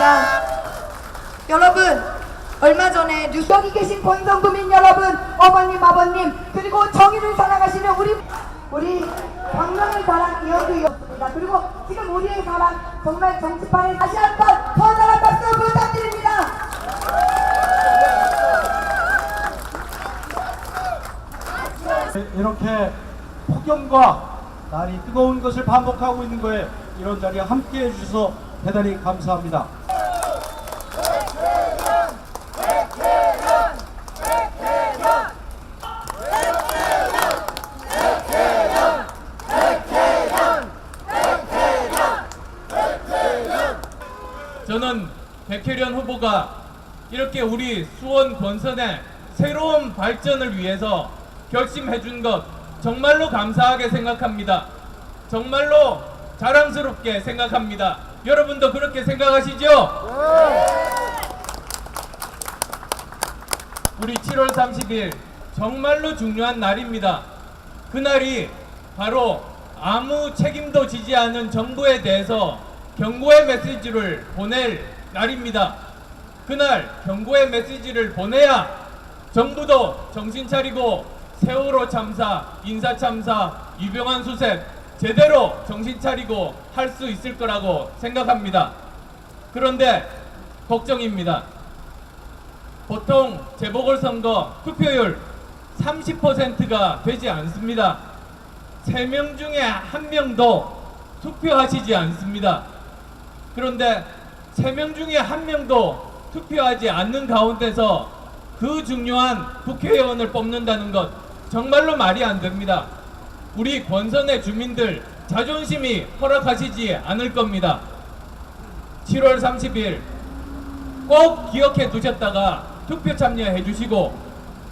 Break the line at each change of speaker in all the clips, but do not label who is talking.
부탁드립니다. 여러분, 얼마 전에 뉴스 여기 계신 권성구민 여러분, 어머님, 아버님, 그리고 정의를 사랑하시는 우리 우리 광명의 사랑 이현두였습니다. 그리고 지금 우리의 사랑 정말 정치판에 다시 한번 터널한 박수 부탁드립니다.
이렇게 폭염과 날이 뜨거운 것을 반복하고 있는 거에 이런 자리에 함께 해주셔서 대단히 감사합니다.
저는 백혜련 후보가 이렇게 우리 수원 권선의 새로운 발전을 위해서 결심해 준 것 정말로 감사하게 생각합니다. 정말로 자랑스럽게 생각합니다. 여러분도 그렇게 생각하시죠? 우리 7월 30일 정말로 중요한 날입니다. 그날이 바로 아무 책임도 지지 않은 정부에 대해서 경고의 메시지를 보낼 날입니다. 그날 경고의 메시지를 보내야 정부도 정신 차리고 세월호 참사, 인사 참사, 유병환 수색 제대로 정신 차리고 할 수 있을 거라고 생각합니다. 그런데 걱정입니다. 보통 재보궐선거 투표율 30%가 되지 않습니다. 3명 중에 한 명도 투표하시지 않습니다. 그런데 3명 중에 한 명도 투표하지 않는 가운데서 그 중요한 국회의원을 뽑는다는 것 정말로 말이 안 됩니다. 우리 권선의 주민들 자존심이 허락하시지 않을 겁니다. 7월 30일 꼭 기억해 두셨다가 투표 참여해 주시고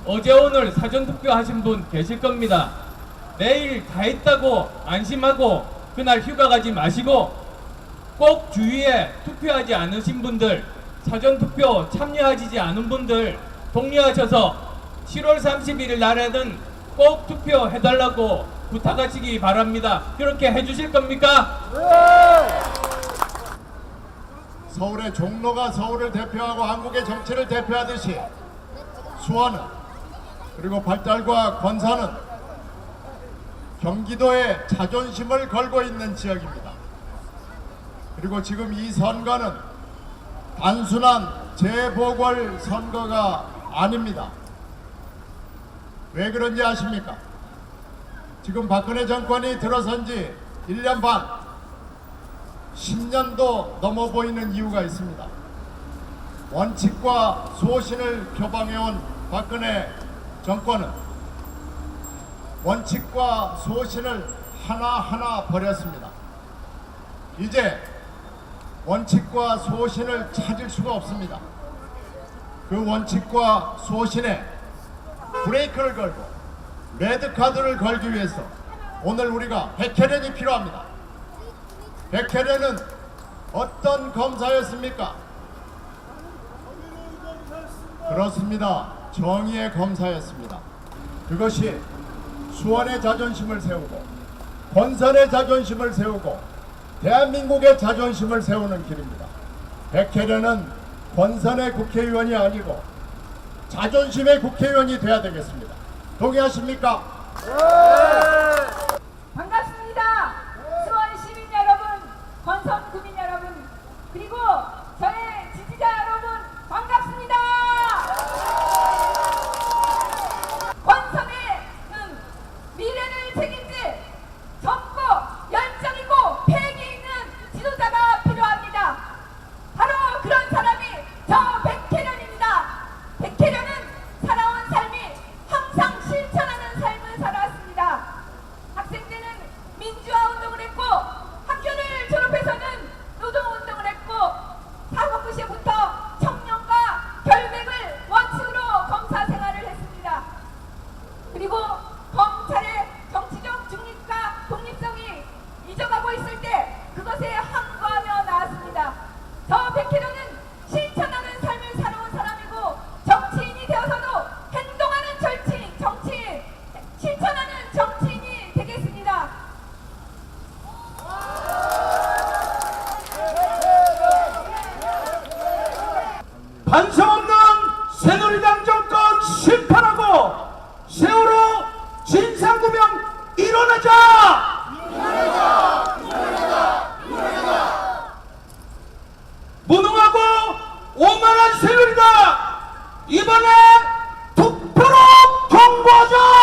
어제 오늘 사전 투표 하신 분 계실 겁니다. 내일 다 했다고 안심하고 그날 휴가 가지 마시고 꼭 주위에 투표하지 않으신 분들 사전 투표 참여하지 않은 분들 독려하셔서 7월 31일 날에는 꼭 투표해 달라고 부탁하시기 바랍니다. 그렇게 해 주실 겁니까?
서울의 종로가 서울을 대표하고 한국의 정치를 대표하듯이 수원은 그리고 발달과 권산은 경기도의 자존심을 걸고 있는 지역입니다. 그리고 지금 이 선거는 단순한 재보궐 선거가 아닙니다. 왜 그런지 아십니까? 지금 박근혜 정권이 들어선 지 1년 반 10년도 넘어 보이는 이유가 있습니다. 원칙과 소신을 표방해온 박근혜 정권은 원칙과 소신을 하나하나 버렸습니다. 이제 원칙과 소신을 찾을 수가 없습니다. 그 원칙과 소신에 브레이크를 걸고 레드카드를 걸기 위해서 오늘 우리가 백혜련이 필요합니다. 백혜련은 어떤 검사였습니까? 그렇습니다. 정의의 검사였습니다. 그것이 수원의 자존심을 세우고 권선의 자존심을 세우고 대한민국의 자존심을 세우는 길입니다. 백혜련은 권선의 국회의원이 아니고 자존심의 국회의원이 돼야 되겠습니다. 동의하십니까?
반갑습니다. 수원 시민 여러분, 권선 구민 여러분, 그리고 저의 지지자 여러분 반갑습니다. 권선의 음, 미래를 책임질 젊고 열정이고 패기 있는 지도자가 필요합니다. 바로 그런 사람이 저 백혜련입니다. 백혜련은 살아온 삶이 항상 실천하는 삶을 살아왔습니다. 학생 때는 민주화 운동을 했고 학교를 졸업해서는 노동 운동을 했고
반성 없는 새누리당 정권 심판하고 세월호 진상규명 일어나자! 무능하고 오만한 새누리당 이번에 투표로 통과하자!